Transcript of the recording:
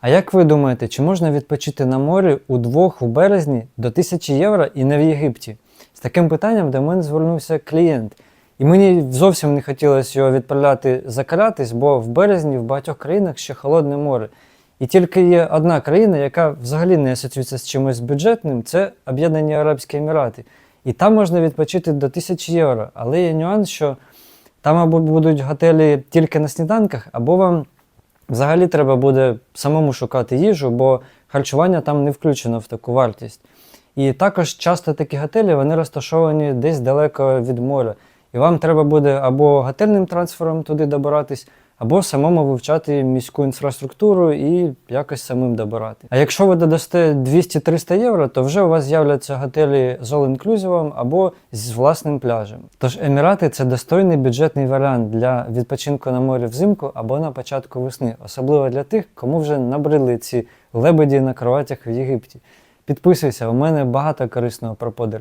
А як ви думаєте, чи можна відпочити на морі удвох у березні до 1000 євро і не в Єгипті? З таким питанням до мене звернувся клієнт. І мені зовсім не хотілося його відправляти закалятись, бо в березні в багатьох країнах ще холодне море. І тільки є одна країна, яка взагалі не асоціюється з чимось бюджетним, це Об'єднані Арабські Емірати. І там можна відпочити до 1000 євро. Але є нюанс, що там або будуть готелі тільки на сніданках, або вам взагалі треба буде самому шукати їжу, бо харчування там не включено в таку вартість. І також часто такі готелі вони розташовані десь далеко від моря. І вам треба буде або готельним трансфером туди добиратись, або самому вивчати міську інфраструктуру і якось самим добирати. А якщо ви додасте 200-300 євро, то вже у вас з'являться готелі з all-inclusive або з власним пляжем. Тож Емірати це достойний бюджетний варіант для відпочинку на морі взимку або на початку весни, особливо для тих, кому вже набридли ці лебеді на кроватях в Єгипті. Підписуйся, у мене багато корисного про подорожі.